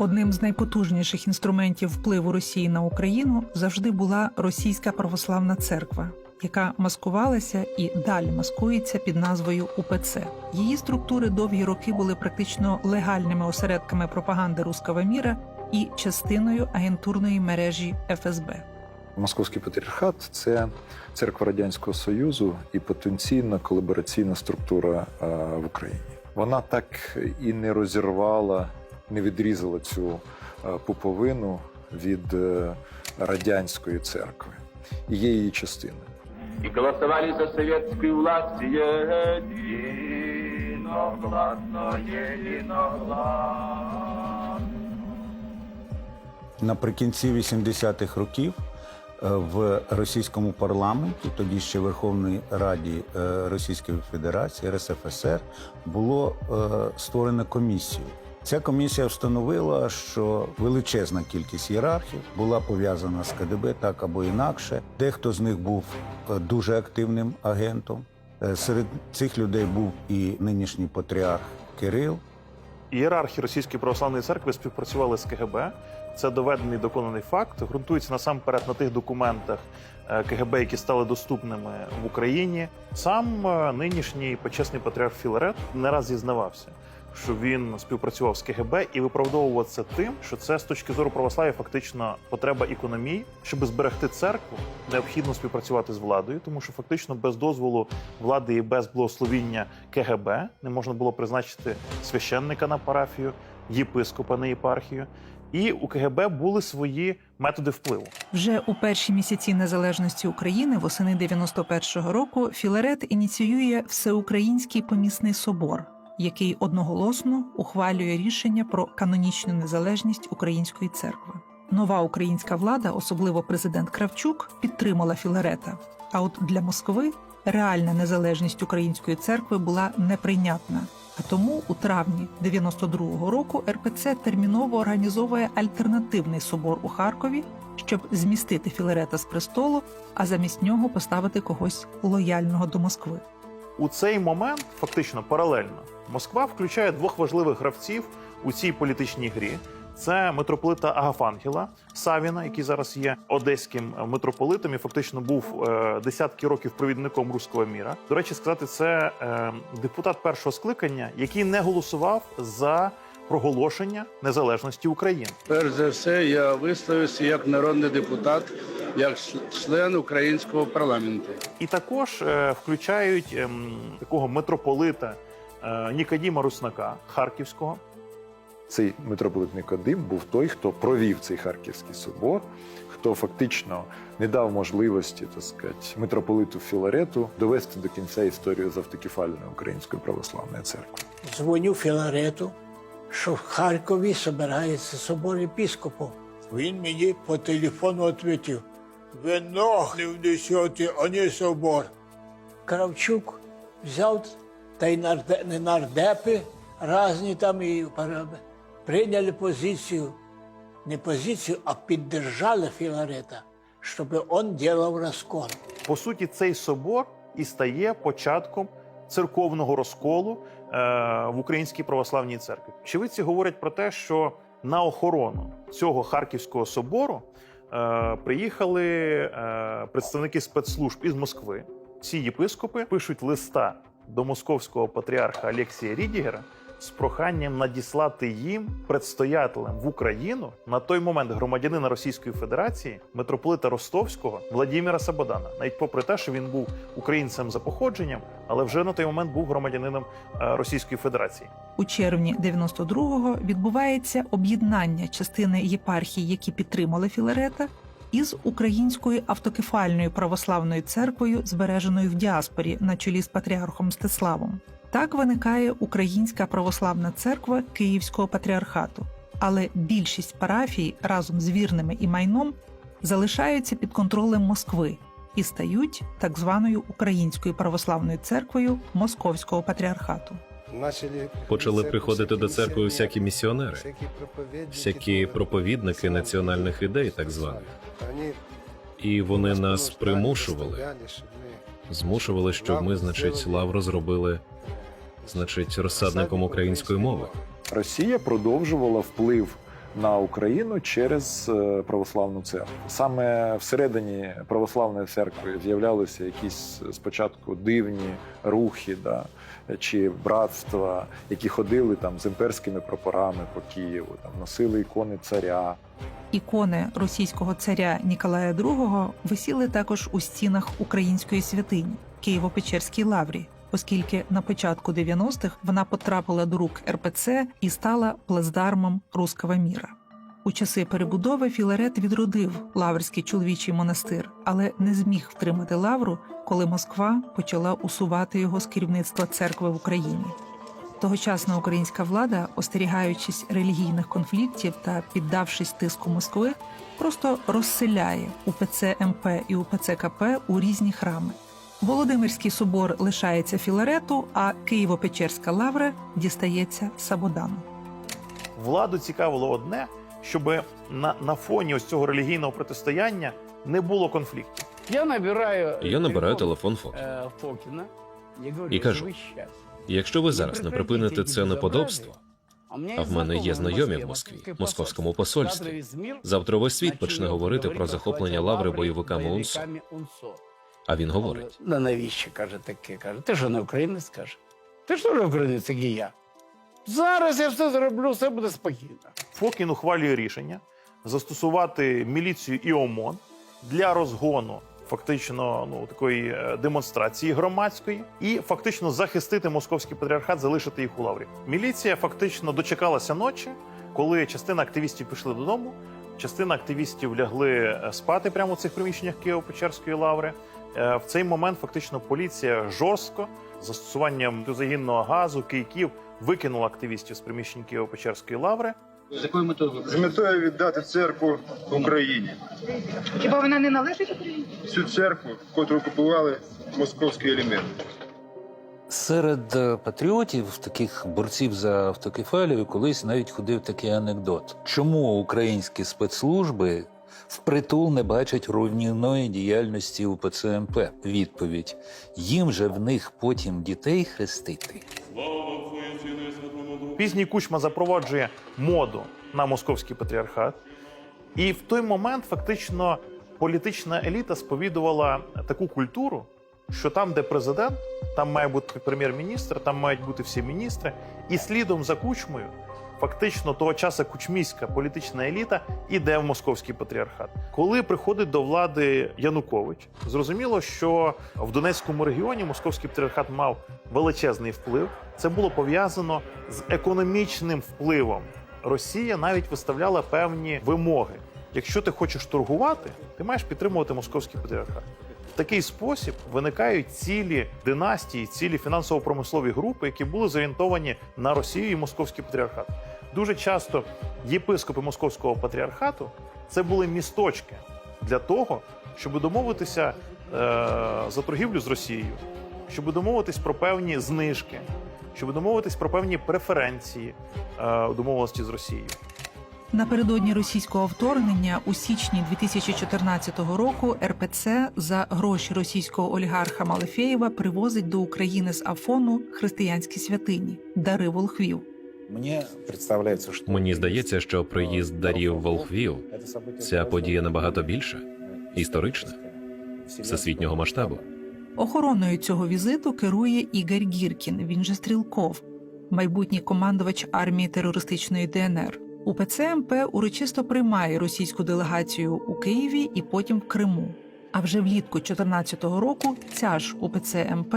Одним з найпотужніших інструментів впливу Росії на Україну завжди була російська православна церква, яка маскувалася і далі маскується під назвою УПЦ. Її структури довгі роки були практично легальними осередками пропаганди руского міра і частиною агентурної мережі ФСБ. Московський патріархат це церква Радянського Союзу і потенційна колабораційна структура в Україні. Вона так і не розірвала, не відрізала цю е, пуповину від е, радянської церкви і є її частиною. и голосовали за советскую власть единогласно, единогласно. Наприкінці 80-х років е, в російському парламенті, тоді ще Верховній Раді Російської Федерації РСФСР, було створено комісію. Ця комісія встановила, що величезна кількість ієрархів була пов'язана з КДБ так або інакше. Дехто з них був е, дуже активним агентом. Е, Серед цих людей був і нинішній патріарх Кирил. Ієрархи Російської православної церкви співпрацювали з КГБ. Це доведений доконаний факт. Ґрунтується насамперед на тих документах е, КГБ, які стали доступними в Україні. Сам нинішній почесний патріарх Філарет не раз зізнавався, що він співпрацював з КГБ і виправдовував це тим, що це з точки зору православ'я фактично потреба економії. Щоб зберегти церкву, необхідно співпрацювати з владою, тому що фактично без дозволу влади і без благословіння КГБ не можна було призначити священника на парафію, єпископа на єпархію. І у КГБ були свої методи впливу. Вже у перші місяці незалежності України, восени 91-го року, Філарет ініціює всеукраїнський помісний собор, який одноголосно ухвалює рішення про канонічну незалежність української церкви. Нова українська влада, особливо президент Кравчук, підтримала Філарета. А от для Москви реальна незалежність української церкви була неприйнятна. А тому у травні 92-го року РПЦ терміново організовує альтернативний собор у Харкові, щоб змістити Філарета з престолу, а замість нього поставити когось лояльного до Москви. У цей момент, фактично паралельно, Москва включає двох важливих гравців у цій політичній грі. Це митрополита Агафангела Савіна, який зараз є одеським митрополитом і фактично був е, десятки років провідником руського міра. До речі, сказати, це е, депутат першого скликання, який не голосував за проголошення незалежності України. Перш за все, я висловився як народний депутат, як член українського парламенту. І також е, включають ем, такого митрополита е, Нікодіма Руснака Харківського. Цей митрополит Никодим був той, хто провів цей харківський собор, хто фактично не дав можливості, так сказати, митрополиту Філарету довести до кінця історію з автокефальної української православної церкви. дзвоню Філарету, що в Харкові збирається собор епіскопів. Він мені по телефону відповів: ви ног не внесете, а не собор. Кравчук взяв та й нарде- нардепи різні там і прийняли позицію, не позицію, а піддержали Філарета, щоб він робив розкол. По суті, цей собор і стає початком церковного розколу е, в Українській православній церкві. Очевидці говорять про те, що на охорону цього харківського собору приїхали е, представники спецслужб із Москви. Ці єпископи пишуть листа до московського патріарха Алексія Рідігера з проханням надіслати їм предстоятелем в Україну на той момент громадянина Російської Федерації, митрополита Ростовського Владіміра Сабодана, навіть попри те, що він був українцем за походженням, але вже на той момент був громадянином е, Російської Федерації. У червні 92-го відбувається об'єднання частини єпархій, які підтримали Філарета, із українською автокефальною православною церквою, збереженою в діаспорі на чолі з патріархом Мстиславом. Так виникає Українська православна церква Київського патріархату. Але більшість парафій разом з вірними і майном залишаються під контролем Москви і стають так званою Українською православною церквою Московського патріархату. Почали приходити до церкви всякі місіонери, всякі проповідники національних ідей, так званих. І вони нас примушували, змушували, щоб ми, значить, лавру зробили, значить, розсадником української мови. Росія продовжувала вплив на Україну через е, православну церкву. Саме всередині православної церкви з'являлися якісь спочатку дивні рухи, да, чи братства, які ходили там з імперськими прапорами по Києву, там носили ікони царя. Ікони російського царя Ніколая II висіли також у стінах української святині Києво-Печерській лаврі, оскільки на початку 90-х вона потрапила до рук РПЦ і стала плацдармом руского міра. У часи перебудови Філарет відродив Лаврський чоловічий монастир, але не зміг втримати лавру, коли Москва почала усувати його з керівництва церкви в Україні. Тогочасна українська влада, остерігаючись релігійних конфліктів та піддавшись тиску Москви, просто розселяє УПЦ МП і УПЦ КП у різні храми. Володимирський собор лишається Філарету, а Києво-Печерська лавра дістається Сабодану. Владу цікавило одне, щоб на, на фоні ось цього релігійного протистояння не було конфліктів. Я набираю Я набираю телефон Фокіна. е, Фокіна і, кажу, Якщо ви зараз не припините це неподобство, а в мене є знайомі в Москві, московському посольстві. завтра весь світ почне говорити про захоплення лаври бойовиками УНСО. А він говорить: Да навіщо каже таке? Каже, ти що не українець каже? Ти що не українець, як і я? Зараз я все зроблю, все буде спокійно. Фокін ухвалює рішення застосувати міліцію і ОМОН для розгону фактично ну такої е, демонстрації громадської і фактично захистити московський патріархат, залишити їх у лаврі. Міліція фактично дочекалася ночі, коли частина активістів пішли додому. Частина активістів лягли е, спати прямо у цих приміщеннях Києво-Печерської лаври. Е, В цей момент фактично поліція жорстко з застосуванням загінного газу, кийків викинула активістів з приміщень Києво-Печерської лаври. з метою віддати церкву Україні. Хіба вона не належить Україні? Всю церкву, котру купували московські елементи. Серед е, патріотів, таких борців за автокефалію, колись навіть ходив такий анекдот: чому українські спецслужби впритул не бачать руйнівної діяльності УПЦ МП? Відповідь: їм же в них потім дітей хрестити. Пізній Кучма запроваджує моду на московський патріархат. І в той момент фактично політична еліта сповідувала таку культуру, що там, де президент, там має бути прем'єр-міністр, там мають бути всі міністри. І слідом за кучмою, фактично того часу кучміська політична еліта іде в московський патріархат. Коли приходить до влади Янукович, зрозуміло, що в Донецькому регіоні московський патріархат мав величезний вплив. Це було пов'язано з економічним впливом. Росія навіть виставляла певні вимоги. Якщо ти хочеш торгувати, ти маєш підтримувати московський патріархат. Такий спосіб виникають цілі династії, цілі фінансово-промислові групи, які були зорієнтовані на Росію і московський патріархат. Дуже часто єпископи московського патріархату це були місточки для того, щоб домовитися е, за торгівлю з Росією, щоб домовитись про певні знижки, щоб домовитись про певні преференції е, домовленості з Росією. Напередодні російського вторгнення у січні 2014 року РПЦ за гроші російського олігарха Малефєєва привозить до України з Афону християнські святині дари волхвів. Мені представляється, що мені здається, що приїзд дарів волхвів ця подія набагато більша, історична, всесвітнього масштабу. Охороною цього візиту керує Ігор Гіркін. Він же Стрілков, майбутній командувач армії терористичної ДНР. УПЦ МП урочисто приймає російську делегацію у Києві і потім в Криму. А вже влітку 2014 року ця ж УПЦ МП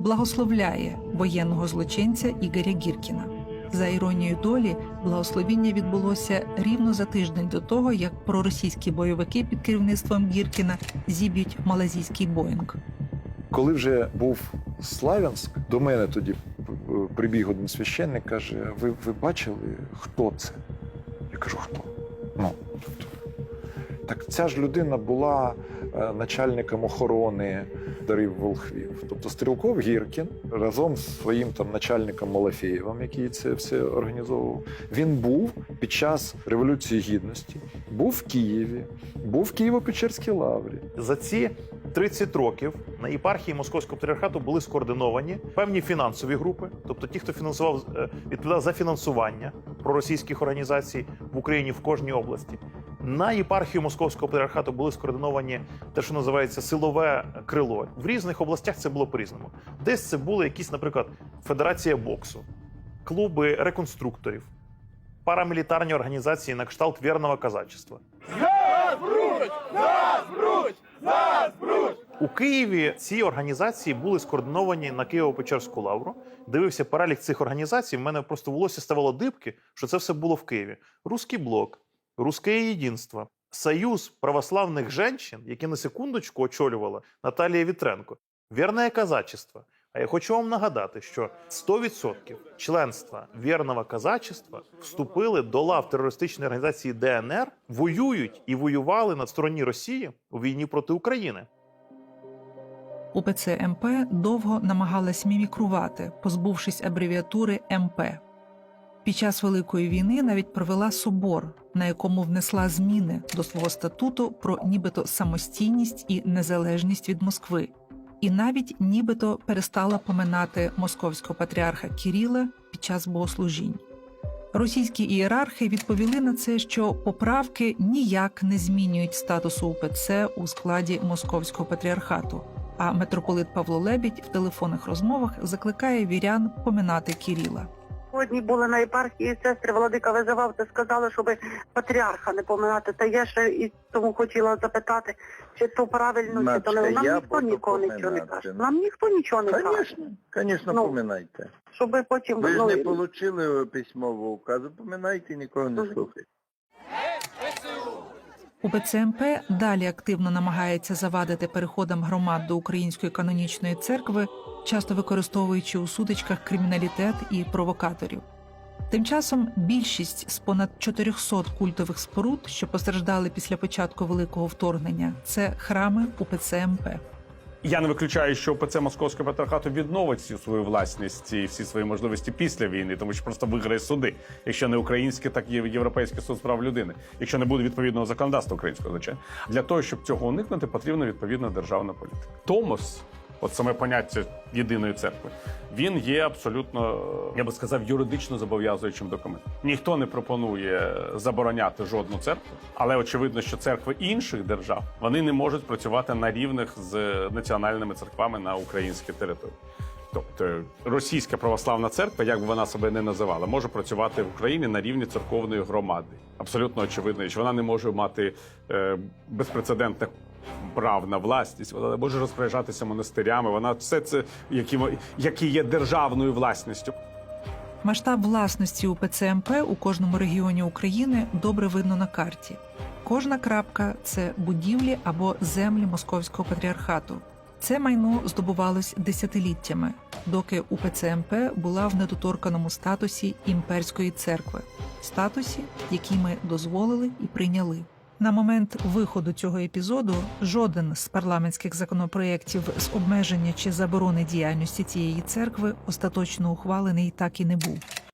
благословляє воєнного злочинця Ігоря Гіркіна. За іронією долі, благословіння відбулося рівно за тиждень до того, як проросійські бойовики під керівництвом Гіркіна зіб'ють малазійський Боїнг. Коли вже був Славянськ, до мене тоді прибіг один священник, каже: Ви, ви бачили, хто це? Кажу, хто? Ну, хто? Так ця ж людина була е, начальником охорони дарів волхвів. Тобто Стрілков Гіркін разом з своїм там начальником Малафєєвим, який це все організовував, він був під час Революції Гідності, був в Києві, був в Києво-Печерській лаврі. За ці 30 років на єпархії Московського патріархату були скоординовані певні фінансові групи, тобто ті, хто фінансував е, відповідав за фінансування проросійських організацій в Україні в кожній області. На єпархію Московського патріархату були скоординовані те, що називається силове крило. В різних областях це було по-різному. Десь це були якісь, наприклад, федерація боксу, клуби реконструкторів, парамілітарні організації на кшталт вірного казачества. У Києві ці організації були скоординовані на Києво-Печерську лавру. Дивився перелік цих організацій. В мене просто волосся ставало дибки, що це все було в Києві. Руський блок, Руське єдинство, Союз православних женщин, які на секундочку очолювала Наталія Вітренко, вірне казачество. А я хочу вам нагадати, що 100% членства вірного казачества вступили до лав терористичної організації ДНР, воюють і воювали на стороні Росії у війні проти України. УПЦ МП довго намагалась мімікрувати, позбувшись абревіатури МП. Під час Великої війни навіть провела собор, на якому внесла зміни до свого статуту про нібито самостійність і незалежність від Москви, і навіть нібито перестала поминати московського патріарха Кіріла під час богослужінь. Російські ієрархи відповіли на це, що поправки ніяк не змінюють статусу УПЦ у складі московського патріархату. А митрополит Павло Лебідь в телефонних розмовах закликає вірян поминати Кіріла. Сьогодні були на єпархії сестри Владика визивав та сказали, щоб патріарха не поминати. Та я ще і тому хотіла запитати, чи то правильно, чи то не нам ніхто нікого нічого не каже. Нам ніхто нічого не каже. Звісно, Ну, поминайте. Щоб потім Ви ж ну, не отримали письмового указу, поминайте нікого не слухайте. УПЦ МП далі активно намагається завадити переходам громад до Української канонічної церкви, часто використовуючи у сутичках криміналітет і провокаторів. Тим часом більшість з понад 400 культових споруд, що постраждали після початку великого вторгнення, це храми УПЦ МП. Я не виключаю, що ПЦ Московського патріархату відновить всю свою власність і всі свої можливості після війни, тому що просто виграє суди, якщо не українське, так і Європейський суд з прав людини, якщо не буде відповідного законодавства українського звичайно. Для того щоб цього уникнути, потрібна відповідна державна політика. Томос, от саме поняття єдиної церкви, він є абсолютно, я би сказав, юридично зобов'язуючим документом. Ніхто не пропонує забороняти жодну церкву, але очевидно, що церкви інших держав вони не можуть працювати на рівних з національними церквами на українській території. Тобто російська православна церква, як би вона себе не називала, може працювати в Україні на рівні церковної громади. Абсолютно очевидно, що вона не може мати е, безпрецедентних прав на власність. Вона не може розпоряджатися монастирями. Вона все це, які, які є державною власністю. Масштаб власності УПЦ МП у кожному регіоні України добре видно на карті. Кожна крапка це будівлі або землі московського патріархату. Це майно здобувалось десятиліттями, доки УПЦ МП була в недоторканому статусі імперської церкви, статусі, який ми дозволили і прийняли. На момент виходу цього епізоду жоден з парламентських законопроєктів з обмеження чи заборони діяльності цієї церкви остаточно ухвалений так і не був.